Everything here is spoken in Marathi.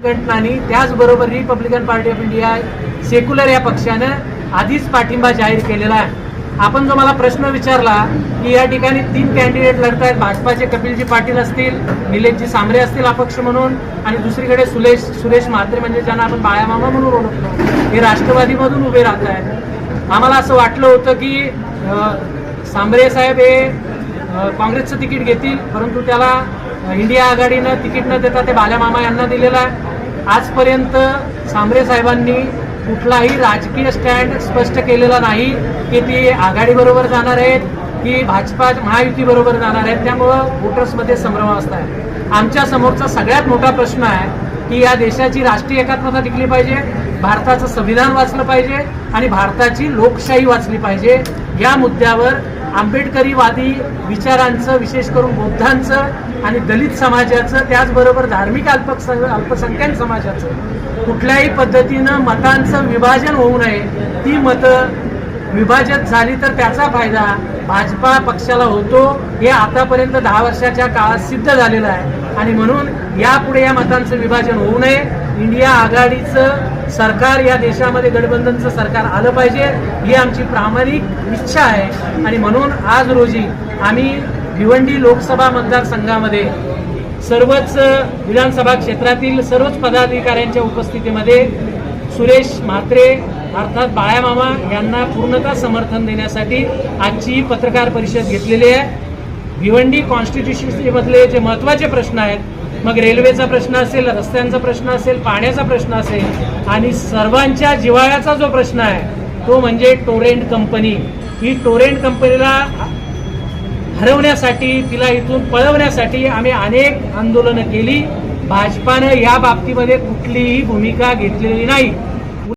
संघटनांनी त्याचबरोबर republican party of India secular या पक्षानं आधीच पाठिंबा जाहीर केलेला आहे. आपण जो मला प्रश्न विचारला की या ठिकाणी तीन कॅन्डिडेट लढत आहेत भाजपाचे कपिलजी पाटील असतील निलेशजी सांबरे असतील अपक्ष म्हणून आणि दुसरीकडे सुलेश सुरेश म्हात्रे म्हणजे ज्यांना आपण बाळामामा म्हणून ओळखतो हे राष्ट्रवादीमधून उभे राहत आहेत आम्हाला असं वाटलं होतं की सांबरे साहेब हे काँग्रेसचं तिकीट घेतील परंतु त्याला इंडिया आघाडीनं तिकीट न देता ते बाल्यामामा यांना दिलेलं आहे. आजपर्यंत सांबरे साहेबांनी कुठलाही राजकीय स्टँड स्पष्ट केलेला नाही की ती आघाडीबरोबर जाणार आहेत की भाजपा महायुतीबरोबर जाणार आहेत. त्यामुळं वोटर्समध्ये संभ्रमावस्था आहे. आमच्या समोरचा सगळ्यात मोठा प्रश्न आहे की या देशाची राष्ट्रीय एकात्मता टिकली पाहिजे भारताचं संविधान वाचलं पाहिजे आणि भारताची लोकशाही वाचली पाहिजे. या मुद्द्यावर आंबेडकरीवादी विचारांचं विशेष करून बौद्धांचं आणि दलित समाजाचं त्याचबरोबर धार्मिक अल्पस अल्पसंख्याक समाजाचं कुठल्याही पद्धतीनं मतांचं विभाजन होऊ नये. ती मतं विभाजित झाली तर त्याचा फायदा भाजपा पक्षाला होतो. हे आतापर्यंत दहा वर्षाच्या काळात सिद्ध झालेलं आहे. आणि म्हणून यापुढे या मतांचं विभाजन होऊ नये. इंडिया आघाडीचं सरकार या देशामध्ये गठबंधनचं सरकार आलं पाहिजे ही आमची प्रामाणिक इच्छा आहे. आणि म्हणून आज रोजी आम्ही भिवंडी लोकसभा मतदारसंघामध्ये सर्वच विधानसभा क्षेत्रातील सर्वच पदाधिकाऱ्यांच्या उपस्थितीमध्ये सुरेश म्हात्रे अर्थात बाळ्यामामा यांना पूर्णतः समर्थन देण्यासाठी आजची पत्रकार परिषद घेतलेली आहे. भिवंडी कॉन्स्टिट्युशनमधले जे महत्त्वाचे प्रश्न आहेत मग रेल्वेचा प्रश्न असेल रस्त्यांचा प्रश्न असेल पाण्याचा प्रश्न असेल आणि सर्वांच्या जिव्हाळ्याचा जो प्रश्न आहे तो म्हणजे टोरेंट कंपनी. ही टोरेंट कंपनीला हरवण्यासाठी तिला इथून पळवण्यासाठी आम्ही अनेक आंदोलनं केली. भाजपानं या बाबतीमध्ये कुठलीही भूमिका घेतलेली नाही.